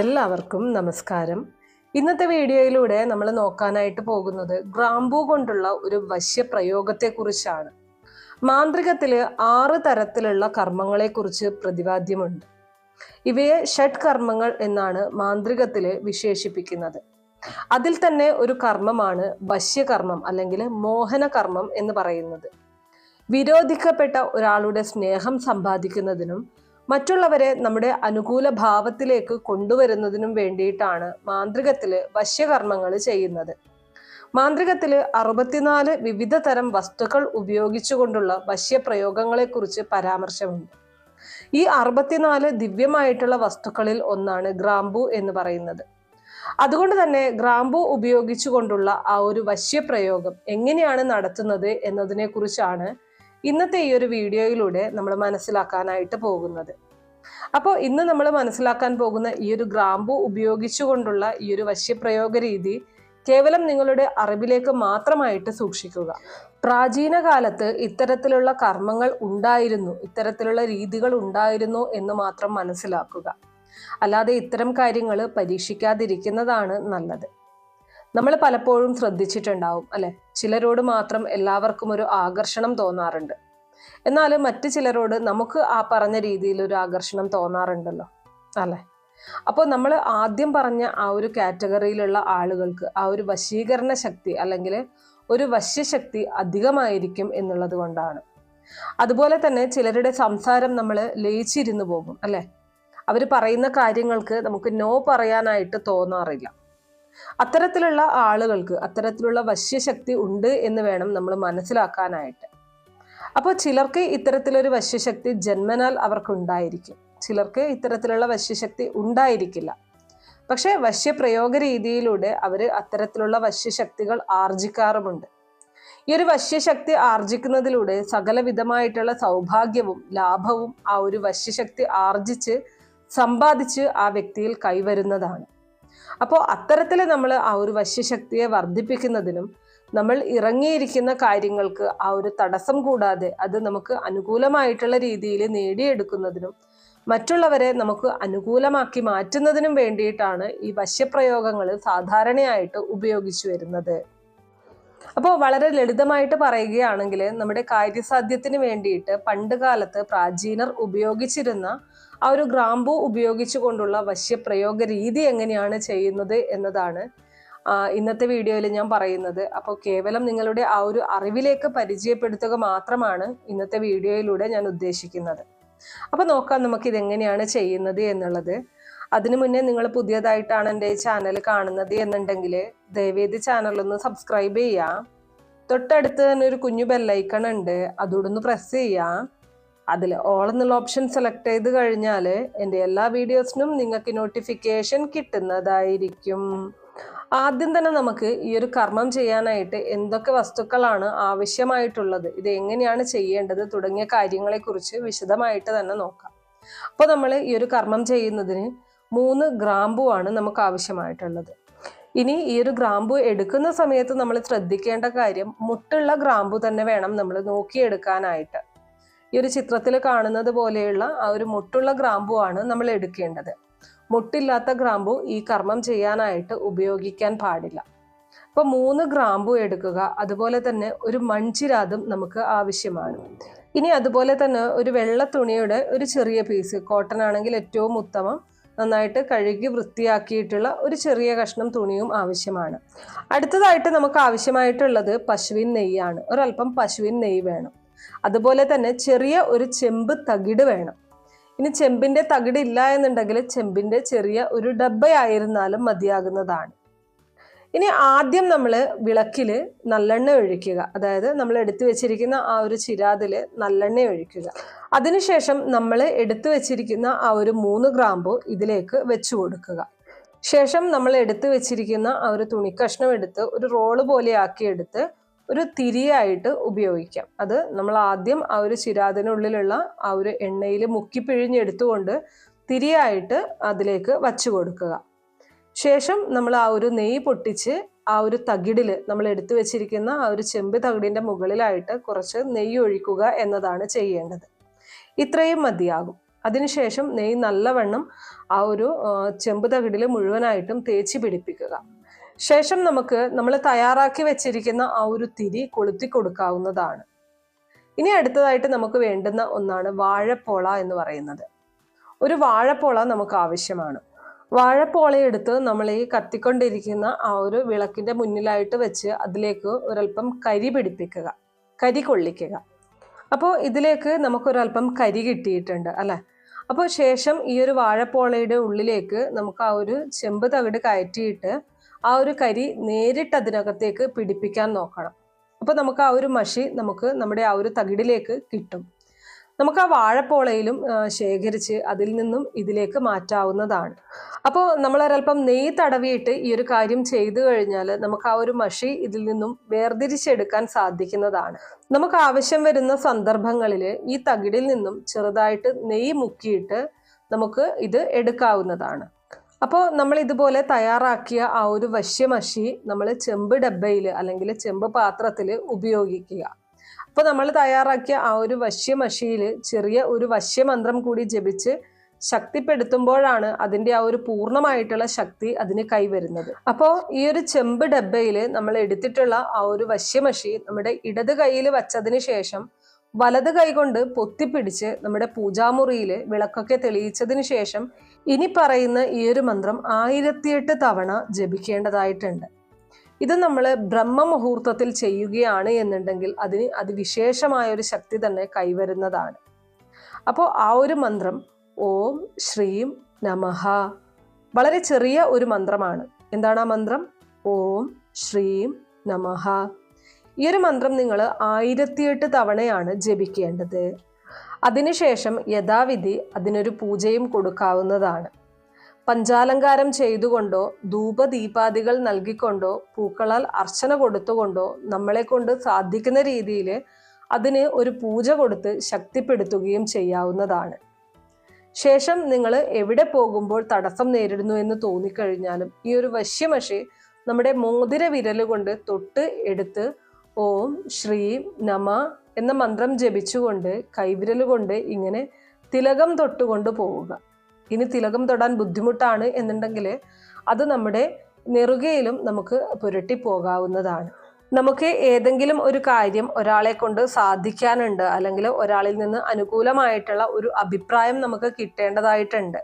എല്ലാവർക്കും നമസ്കാരം. ഇന്നത്തെ വീഡിയോയിലൂടെ നമ്മൾ നോക്കാനായിട്ട് പോകുന്നത് ഗ്രാമ്പൂ കൊണ്ടുള്ള ഒരു വശ്യപ്രയോഗത്തെക്കുറിച്ചാണ്. മാന്ത്രികത്തിൽ ആറ് തരത്തിലുള്ള കർമ്മങ്ങളെക്കുറിച്ച് പ്രതിപാദ്യമുണ്ട്. ഇവയെ ഷഡ് കർമ്മങ്ങൾ എന്നാണ് മാന്ത്രികത്തിൽ വിശേഷിപ്പിക്കുന്നത്. അതിൽ തന്നെ ഒരു കർമ്മമാണ് വശ്യകർമ്മം അല്ലെങ്കിൽ മോഹനകർമ്മം എന്ന് പറയുന്നത്. വിരോധിക്കപ്പെട്ട ഒരാളുടെ സ്നേഹം സമ്പാദിക്കുന്നതിനും മറ്റുള്ളവരെ നമ്മുടെ അനുകൂല ഭാവത്തിലേക്ക് കൊണ്ടുവരുന്നതിനും വേണ്ടിയിട്ടാണ് മാന്ത്രികത്തിൽ വശ്യകർമ്മങ്ങൾ ചെയ്യുന്നത്. മാന്ത്രികത്തിൽ അറുപത്തിനാല് വിവിധ തരം വസ്തുക്കൾ ഉപയോഗിച്ചുകൊണ്ടുള്ള വശ്യപ്രയോഗങ്ങളെക്കുറിച്ച് പരാമർശമുണ്ട്. ഈ അറുപത്തിനാല് ദിവ്യമായിട്ടുള്ള വസ്തുക്കളിൽ ഒന്നാണ് ഗ്രാമ്പു എന്ന് പറയുന്നത്. അതുകൊണ്ട് തന്നെ ഗ്രാമ്പു ഉപയോഗിച്ചുകൊണ്ടുള്ള ആ ഒരു വശ്യപ്രയോഗം എങ്ങനെയാണ് നടത്തുന്നത് എന്നതിനെ കുറിച്ചാണ് ഇന്നത്തെ ഈ ഒരു വീഡിയോയിലൂടെ നമ്മൾ മനസ്സിലാക്കാനായിട്ട് പോകുന്നത്. അപ്പോൾ ഇന്ന് നമ്മൾ മനസ്സിലാക്കാൻ പോകുന്ന ഈ ഒരു ഗ്രാമ്പു ഉപയോഗിച്ചുകൊണ്ടുള്ള ഈ ഒരു വശ്യപ്രയോഗ രീതി കേവലം നിങ്ങളുടെ അറിവിലേക്ക് മാത്രമായിട്ട് സൂക്ഷിക്കുക. പ്രാചീന കാലത്ത് ഇത്തരത്തിലുള്ള കർമ്മങ്ങൾ ഉണ്ടായിരുന്നു ഇത്തരത്തിലുള്ള രീതികൾ ഉണ്ടായിരുന്നു എന്ന് മാത്രം മനസ്സിലാക്കുക. അല്ലാതെ ഇത്തരം കാര്യങ്ങൾ പരീക്ഷിക്കാതിരിക്കുന്നതാണ് നല്ലത്. നമ്മൾ പലപ്പോഴും ശ്രദ്ധിച്ചിട്ടുണ്ടാവും അല്ലെ? ചിലരോട് മാത്രം എല്ലാവർക്കും ഒരു ആകർഷണം തോന്നാറുണ്ട്. എന്നാൽ മറ്റു ചിലരോട് നമുക്ക് ആ പറഞ്ഞ രീതിയിൽ ഒരു ആകർഷണം തോന്നാറുണ്ടല്ലോ അല്ലേ? അപ്പോൾ നമ്മൾ ആദ്യം പറഞ്ഞ ആ ഒരു കാറ്റഗറിയിലുള്ള ആളുകൾക്ക് ആ ഒരു വശീകരണ ശക്തി അല്ലെങ്കിൽ ഒരു വശ്യശക്തി അധികമായിരിക്കും എന്നുള്ളത് കൊണ്ടാണ്. അതുപോലെ തന്നെ ചിലരുടെ സംസാരം നമ്മൾ ലയിച്ചിരുന്നു പോകും അല്ലേ? അവർ പറയുന്ന കാര്യങ്ങൾക്ക് നമുക്ക് നോ പറയാനായിട്ട് തോന്നാറില്ല. അത്തരത്തിലുള്ള ആളുകൾക്ക് അത്തരത്തിലുള്ള വശ്യശക്തി ഉണ്ട് എന്ന് വേണം നമ്മൾ മനസ്സിലാക്കാനായിട്ട്. അപ്പോൾ ചിലർക്ക് ഇത്തരത്തിലൊരു വശ്യശക്തി ജന്മനാൽ അവർക്കുണ്ടായിരിക്കും. ചിലർക്ക് ഇത്തരത്തിലുള്ള വശ്യശക്തി ഉണ്ടായിരിക്കില്ല. പക്ഷേ വശ്യപ്രയോഗ രീതിയിലൂടെ അവർ അത്തരത്തിലുള്ള വശ്യശക്തികൾ ആർജിക്കാറുമുണ്ട്. ഈ ഒരു വശ്യശക്തി ആർജിക്കുന്നതിലൂടെ സകലവിധമായിട്ടുള്ള സൗഭാഗ്യവും ലാഭവും ആ ഒരു വശ്യശക്തി ആർജിച്ച് സമ്പാദിച്ച് ആ വ്യക്തിയിൽ കൈവരുന്നതാണ്. അപ്പോൾ അത്തരത്തിൽ നമ്മൾ ആ ഒരു വശ്യശക്തിയെ വർദ്ധിപ്പിക്കുന്നതിനും നമ്മൾ ഇറങ്ങിയിരിക്കുന്ന കാര്യങ്ങൾക്ക് ആ ഒരു തടസ്സം കൂടാതെ അത് നമുക്ക് അനുകൂലമായിട്ടുള്ള രീതിയിൽ നേടിയെടുക്കുന്നതിനും മറ്റുള്ളവരെ നമുക്ക് അനുകൂലമാക്കി മാറ്റുന്നതിനും വേണ്ടിയിട്ടാണ് ഈ വശ്യപ്രയോഗങ്ങൾ സാധാരണയായിട്ട് ഉപയോഗിച്ചു വരുന്നത്. അപ്പോൾ വളരെ ലളിതമായിട്ട് പറയുകയാണെങ്കിൽ നമ്മുടെ കാര്യസാധ്യത്തിന് വേണ്ടിയിട്ട് പണ്ട് കാലത്ത് പ്രാചീനർ ഉപയോഗിച്ചിരുന്ന ആ ഒരു ഗ്രാമ്പു ഉപയോഗിച്ചുകൊണ്ടുള്ള വശ്യപ്രയോഗ രീതി എങ്ങനെയാണ് ചെയ്യുന്നത് എന്നതാണ് ഇന്നത്തെ വീഡിയോയിൽ ഞാൻ പറയുന്നത്. അപ്പോൾ കേവലം നിങ്ങളുടെ ആ ഒരു അറിവിലേക്ക് പരിചയപ്പെടുത്തുക മാത്രമാണ് ഇന്നത്തെ വീഡിയോയിലൂടെ ഞാൻ ഉദ്ദേശിക്കുന്നത്. അപ്പോൾ നോക്കാം നമുക്ക് ഇതെങ്ങനെയാണ് ചെയ്യുന്നത് എന്നുള്ളത്. അതിനു മുന്നേ നിങ്ങൾ പുതിയതായിട്ടാണ് എന്റെ ചാനൽ കാണുന്നത് എന്നുണ്ടെങ്കിൽ ദയവേദി ചാനൽ ഒന്ന് സബ്സ്ക്രൈബ് ചെയ്യാം തൊട്ടടുത്ത് തന്നെ ഒരു കുഞ്ഞു ബെല്ലൈക്കൺ ഉണ്ട്. അതോടൊന്ന് പ്രസ് ചെയ്യാം അതിൽ ഓൾ എന്നുള്ള ഓപ്ഷൻ സെലക്ട് ചെയ്ത് കഴിഞ്ഞാൽ എന്റെ എല്ലാ വീഡിയോസിനും നിങ്ങൾക്ക് നോട്ടിഫിക്കേഷൻ കിട്ടുന്നതായിരിക്കും. ആദ്യം തന്നെ നമുക്ക് ഈ ഒരു കർമ്മം ചെയ്യാനായിട്ട് എന്തൊക്കെ വസ്തുക്കളാണ് ആവശ്യമായിട്ടുള്ളത് ഇത് എങ്ങനെയാണ് ചെയ്യേണ്ടത് തുടങ്ങിയ കാര്യങ്ങളെക്കുറിച്ച് വിശദമായിട്ട് തന്നെ നോക്കാം. അപ്പോൾ നമ്മൾ ഈ ഒരു കർമ്മം ചെയ്യുന്നതിന് മൂന്ന് ഗ്രാമ്പുവാണ് നമുക്ക് ആവശ്യമായിട്ടുള്ളത്. ഇനി ഈ ഒരു ഗ്രാമ്പു എടുക്കുന്ന സമയത്ത് നമ്മൾ ശ്രദ്ധിക്കേണ്ട കാര്യം മുട്ടുള്ള ഗ്രാമ്പു തന്നെ വേണം നമ്മൾ നോക്കിയെടുക്കാനായിട്ട്. ഈ ഒരു ചിത്രത്തിൽ കാണുന്നത് പോലെയുള്ള ആ ഒരു മുട്ടുള്ള ഗ്രാമ്പുവാണ് നമ്മൾ എടുക്കേണ്ടത്. മുട്ടില്ലാത്ത ഗ്രാമ്പു ഈ കർമ്മം ചെയ്യാനായിട്ട് ഉപയോഗിക്കാൻ പാടില്ല. അപ്പൊ മൂന്ന് ഗ്രാമ്പു എടുക്കുക അതുപോലെ തന്നെ ഒരു മൺചിരാതും നമുക്ക് ആവശ്യമാണ്. ഇനി അതുപോലെ തന്നെ ഒരു വെള്ള തുണിയുടെ ഒരു ചെറിയ പീസ് കോട്ടൺ ആണെങ്കിൽ ഏറ്റവും ഉത്തമം നന്നായിട്ട് കഴുകി വൃത്തിയാക്കിയിട്ടുള്ള ഒരു ചെറിയ കഷ്ണം തുണിയും ആവശ്യമാണ്. അടുത്തതായിട്ട് നമുക്ക് ആവശ്യമായിട്ടുള്ളത് പശുവിൻ നെയ്യാണ്. ഒരല്പം പശുവിൻ നെയ്യ് വേണം. അതുപോലെ തന്നെ ചെറിയ ഒരു ചെമ്പ് തകിട് വേണം. ഇനി ചെമ്പിന്റെ തകിട് ഇല്ല എന്നുണ്ടെങ്കിൽ ചെമ്പിന്റെ ചെറിയ ഒരു ഡബ്ബയായിരുന്നാലും മതിയാകുന്നതാണ്. ഇനി ആദ്യം നമ്മൾ വിളക്കിൽ നല്ലെണ്ണ ഒഴിക്കുക. അതായത് നമ്മൾ എടുത്തു വെച്ചിരിക്കുന്ന ആ ഒരു ചിരാതിൽ നല്ലെണ്ണ ഒഴിക്കുക. അതിനുശേഷം നമ്മൾ എടുത്തു വെച്ചിരിക്കുന്ന ആ ഒരു മൂന്ന് ഗ്രാമ്പു ഇതിലേക്ക് വെച്ചു കൊടുക്കുക. ശേഷം നമ്മൾ എടുത്തു വെച്ചിരിക്കുന്ന ആ ഒരു തുണിക്കഷ്ണം എടുത്ത് ഒരു റോൾ പോലെ ആക്കിയെടുത്ത് ഒരു തിരിയായിട്ട് ഉപയോഗിക്കാം. അത് നമ്മൾ ആദ്യം ആ ഒരു ചിരാതിനുള്ളിലുള്ള ആ ഒരു എണ്ണയിൽ മുക്കി പിഴിഞ്ഞെടുത്തുകൊണ്ട് തിരിയായിട്ട് അതിലേക്ക് വച്ചു കൊടുക്കുക. ശേഷം നമ്മൾ ആ ഒരു നെയ്യ് പൊട്ടിച്ച് ആ ഒരു തകിടിൽ നമ്മൾ എടുത്തു വെച്ചിരിക്കുന്ന ആ ഒരു ചെമ്പ് തകിടിന്റെ മുകളിലായിട്ട് കുറച്ച് നെയ്യ് ഒഴിക്കുക എന്നതാണ് ചെയ്യേണ്ടത്. ഇത്രയും മതിയാകും. അതിനുശേഷം നെയ്യ് നല്ലവണ്ണം ആ ഒരു ചെമ്പ് തകിടിൽ മുഴുവനായിട്ടും തേച്ച് പിടിപ്പിക്കുക. ശേഷം നമുക്ക് നമ്മൾ തയ്യാറാക്കി വെച്ചിരിക്കുന്ന ആ ഒരു തിരി കൊളുത്തി കൊടുക്കാവുന്നതാണ്. ഇനി അടുത്തതായിട്ട് നമുക്ക് വേണ്ടുന്ന ഒന്നാണ് വാഴപ്പോള എന്ന് പറയുന്നത്. ഒരു വാഴപ്പോള നമുക്ക് ആവശ്യമാണ്. വാഴപ്പോളയെടുത്ത് നമ്മൾ ഈ കത്തിക്കൊണ്ടിരിക്കുന്ന ആ ഒരു വിളക്കിന്റെ മുന്നിലായിട്ട് വെച്ച് അതിലേക്ക് ഒരല്പം കരി പിടിപ്പിക്കുക കരി കൊള്ളിക്കുക. അപ്പോൾ ഇതിലേക്ക് നമുക്കൊരല്പം കരി കിട്ടിയിട്ടുണ്ട് അല്ലേ? അപ്പോൾ ശേഷം ഈ ഒരു വാഴപ്പോളയുടെ ഉള്ളിലേക്ക് നമുക്ക് ആ ഒരു ചെമ്പ് തകിട് കയറ്റിയിട്ട് ആ ഒരു കരി നേരിട്ട് അതിനകത്തേക്ക് പിടിപ്പിക്കാൻ നോക്കണം. അപ്പോൾ നമുക്ക് ആ ഒരു മഷി നമുക്ക് നമ്മുടെ ആ ഒരു തകിടിലേക്ക് കിട്ടും. നമുക്ക് ആ വാഴപ്പോളയിലും ശേഖരിച്ച് അതിൽ നിന്നും ഇതിലേക്ക് മാറ്റാവുന്നതാണ്. അപ്പോൾ നമ്മൾ ഒരല്പം നെയ്യ് തടവിയിട്ട് ഈ ഒരു കാര്യം ചെയ്തു കഴിഞ്ഞാൽ നമുക്ക് ആ ഒരു മഷി ഇതിൽ നിന്നും വേർതിരിച്ചെടുക്കാൻ സാധിക്കുന്നതാണ്. നമുക്ക് ആവശ്യം വരുന്ന സന്ദർഭങ്ങളിൽ ഈ തകിടിൽ നിന്നും ചെറുതായിട്ട് നെയ്യ് മുക്കിയിട്ട് നമുക്ക് ഇത് എടുക്കാവുന്നതാണ്. അപ്പോൾ നമ്മൾ ഇതുപോലെ തയ്യാറാക്കിയ ആ ഒരു വശ്യമഷി നമ്മൾ ചെമ്പ് ഡബ്ബയിൽ അല്ലെങ്കിൽ ചെമ്പ് പാത്രത്തിൽ ഉപയോഗിക്കുക. അപ്പോൾ നമ്മൾ തയ്യാറാക്കിയ ആ ഒരു വശ്യമഷിയിൽ ചെറിയ ഒരു വശ്യമന്ത്രം കൂടി ജപിച്ച് ശക്തിപ്പെടുത്തുമ്പോഴാണ് അതിന്റെ ആ ഒരു പൂർണമായിട്ടുള്ള ശക്തി അതിന് കൈവരുന്നത്. അപ്പോൾ ഈ ഒരു ചെമ്പ് ഡബ്ബയിൽ നമ്മൾ എടുത്തിട്ടുള്ള ആ ഒരു വശ്യമഷി നമ്മുടെ ഇടത് കൈയിൽ വച്ചതിന് ശേഷം വലത് കൈകൊണ്ട് പൊത്തിപ്പിടിച്ച് നമ്മുടെ പൂജാമുറിയിൽ വിളക്കൊക്കെ തെളിയിച്ചതിന് ശേഷം ഇനി പറയുന്ന ഈ ഒരു മന്ത്രം ആയിരത്തിയെട്ട് തവണ ജപിക്കേണ്ടതായിട്ടുണ്ട്. ഇത് നമ്മൾ ബ്രഹ്മമുഹൂർത്തത്തിൽ ചെയ്യുകയാണ് എന്നുണ്ടെങ്കിൽ അതിന് അതിവിശേഷമായ ഒരു ശക്തി തന്നെ കൈവരുന്നതാണ്. അപ്പോൾ ആ ഒരു മന്ത്രം ഓം ശ്രീം നമഹ വളരെ ചെറിയ ഒരു മന്ത്രമാണ്. എന്താണ് ആ മന്ത്രം? ഓം ശ്രീം നമഹ ഈ ഒരു മന്ത്രം നിങ്ങൾ ആയിരത്തിയെട്ട് തവണയാണ് ജപിക്കേണ്ടത്. അതിനുശേഷം യഥാവിധി അതിനൊരു പൂജയും കൊടുക്കാവുന്നതാണ്. പഞ്ചാലങ്കാരം ചെയ്തുകൊണ്ടോ ധൂപദീപാദികൾ നൽകിക്കൊണ്ടോ പൂക്കളാൽ അർച്ചന കൊടുത്തുകൊണ്ടോ നമ്മളെ കൊണ്ട് സാധിക്കുന്ന രീതിയിൽ അതിന് ഒരു പൂജ കൊടുത്ത് ശക്തിപ്പെടുത്തുകയും ചെയ്യാവുന്നതാണ്. ശേഷം നിങ്ങൾ എവിടെ പോകുമ്പോൾ തടസ്സം നേരിടുന്നു എന്ന് തോന്നിക്കഴിഞ്ഞാലും ഈ ഒരു വശ്യമഷി നമ്മുടെ മോതിര വിരലുകൊണ്ട് തൊട്ട് എടുത്ത് ഓം ശ്രീ നമ എന്ന മന്ത്രം ജപിച്ചുകൊണ്ട് കൈവിരൽ കൊണ്ട് ഇങ്ങനെ തിലകം തൊട്ടുകൊണ്ട് പോവുക. ഇനി തിലകം തൊടാൻ ബുദ്ധിമുട്ടാണ് എന്നുണ്ടെങ്കിൽ അത് നമ്മുടെ നെറുകയിലും നമുക്ക് പുരട്ടി പോകാവുന്നതാണ് നമുക്ക് ഏതെങ്കിലും ഒരു കാര്യം ഒരാളെ കൊണ്ട് സാധിക്കാനുണ്ട് അല്ലെങ്കിൽ ഒരാളിൽ നിന്ന് അനുകൂലമായിട്ടുള്ള ഒരു അഭിപ്രായം നമുക്ക് കിട്ടേണ്ടതായിട്ടുണ്ട്.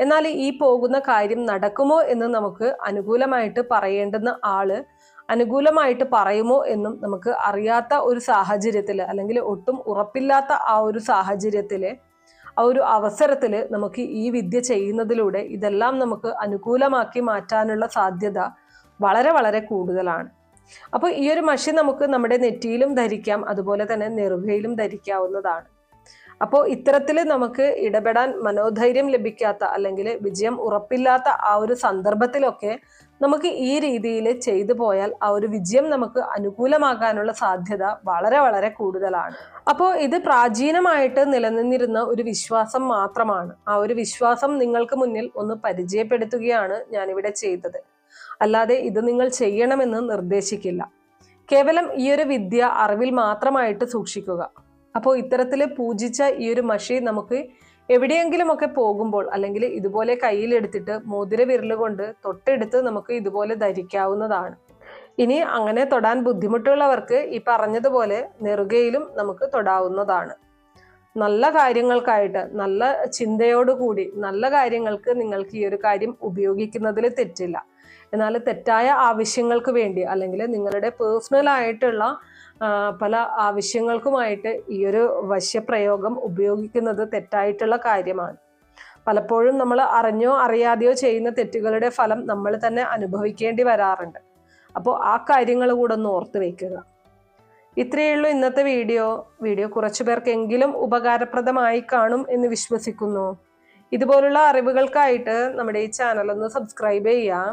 എന്നാൽ ഈ പോകുന്ന കാര്യം നടക്കുമോ എന്ന് നമുക്ക് അനുകൂലമായിട്ട് പറയേണ്ടുന്ന ആൾ അനുകൂലമായിട്ട് പറയുമോ എന്നും നമുക്ക് അറിയാത്ത ഒരു സാഹചര്യത്തിൽ അല്ലെങ്കിൽ ഒട്ടും ഉറപ്പില്ലാത്ത ആ ഒരു സാഹചര്യത്തിൽ ആ ഒരു അവസരത്തിൽ നമുക്ക് ഈ വിദ്യ ചെയ്യുന്നതിലൂടെ ഇതെല്ലാം നമുക്ക് അനുകൂലമാക്കി മാറ്റാനുള്ള സാധ്യത വളരെ വളരെ കൂടുതലാണ്. അപ്പോൾ ഈ ഒരു മഷി നമുക്ക് നമ്മുടെ നെറ്റിയിലും ധരിക്കാം അതുപോലെ തന്നെ നെറുകയിലും ധരിക്കാവുന്നതാണ്. അപ്പോൾ ഇത്തരത്തിൽ നമുക്ക് ഇടപെടാൻ മനോധൈര്യം ലഭിക്കാത്ത അല്ലെങ്കിൽ വിജയം ഉറപ്പില്ലാത്ത ആ ഒരു സന്ദർഭത്തിലൊക്കെ നമുക്ക് ഈ രീതിയിൽ ചെയ്തു പോയാൽ ആ ഒരു വിജയം നമുക്ക് അനുകൂലമാകാനുള്ള സാധ്യത വളരെ വളരെ കൂടുതലാണ്. അപ്പോൾ ഇത് പ്രാചീനമായിട്ട് നിലനിന്നിരുന്ന ഒരു വിശ്വാസം മാത്രമാണ്. ആ ഒരു വിശ്വാസം നിങ്ങൾക്ക് മുന്നിൽ ഒന്ന് പരിചയപ്പെടുത്തുകയാണ് ഞാനിവിടെ ചെയ്തത്. അല്ലാതെ ഇത് നിങ്ങൾ ചെയ്യണമെന്ന് നിർദ്ദേശിക്കില്ല. കേവലം ഈ ഒരു വിദ്യ അറിവിൽ മാത്രമായിട്ട് സൂക്ഷിക്കുക. അപ്പോൾ ഇത്തരത്തിൽ പൂജിച്ച ഈ ഒരു മഷി നമുക്ക് എവിടെയെങ്കിലുമൊക്കെ പോകുമ്പോൾ അല്ലെങ്കിൽ ഇതുപോലെ കയ്യിലെടുത്തിട്ട് മോതിര വിരൽ കൊണ്ട് തൊട്ടെടുത്ത് നമുക്ക് ഇതുപോലെ ധരിക്കാവുന്നതാണ്. ഇനി അങ്ങനെ തൊടാൻ ബുദ്ധിമുട്ടുള്ളവർക്ക് ഈ പറഞ്ഞതുപോലെ നെറുകയിലും നമുക്ക് തൊടാവുന്നതാണ്. നല്ല കാര്യങ്ങൾക്കായിട്ട് നല്ല ചിന്തയോടുകൂടി നല്ല കാര്യങ്ങൾക്ക് നിങ്ങൾക്ക് ഈ ഒരു കാര്യം ഉപയോഗിക്കുന്നതിൽ തെറ്റില്ല. എന്നാൽ തെറ്റായ ആവശ്യങ്ങൾക്ക് വേണ്ടി അല്ലെങ്കിൽ നിങ്ങളുടെ പേഴ്സണൽ ആയിട്ടുള്ള പല ആവശ്യങ്ങൾക്കുമായിട്ട് ഈ ഒരു വശ്യപ്രയോഗം ഉപയോഗിക്കുന്നത് തെറ്റായിട്ടുള്ള കാര്യമാണ്. പലപ്പോഴും നമ്മൾ അറിഞ്ഞോ അറിയാതെയോ ചെയ്യുന്ന തെറ്റുകളുടെ ഫലം നമ്മൾ തന്നെ അനുഭവിക്കേണ്ടി വരാറുണ്ട്. അപ്പോൾ ആ കാര്യങ്ങൾ കൂടെ ഒന്ന് ഓർത്ത് വയ്ക്കുക ഇത്രയേ ഉള്ളൂ ഇന്നത്തെ വീഡിയോ. വീഡിയോ കുറച്ചു പേർക്കെങ്കിലും ഉപകാരപ്രദമായി കാണും എന്ന് വിശ്വസിക്കുന്നു. ഇതുപോലുള്ള അറിവുകൾക്കായിട്ട് നമ്മുടെ ഈ ചാനൽ ഒന്ന് സബ്സ്ക്രൈബ് ചെയ്യാം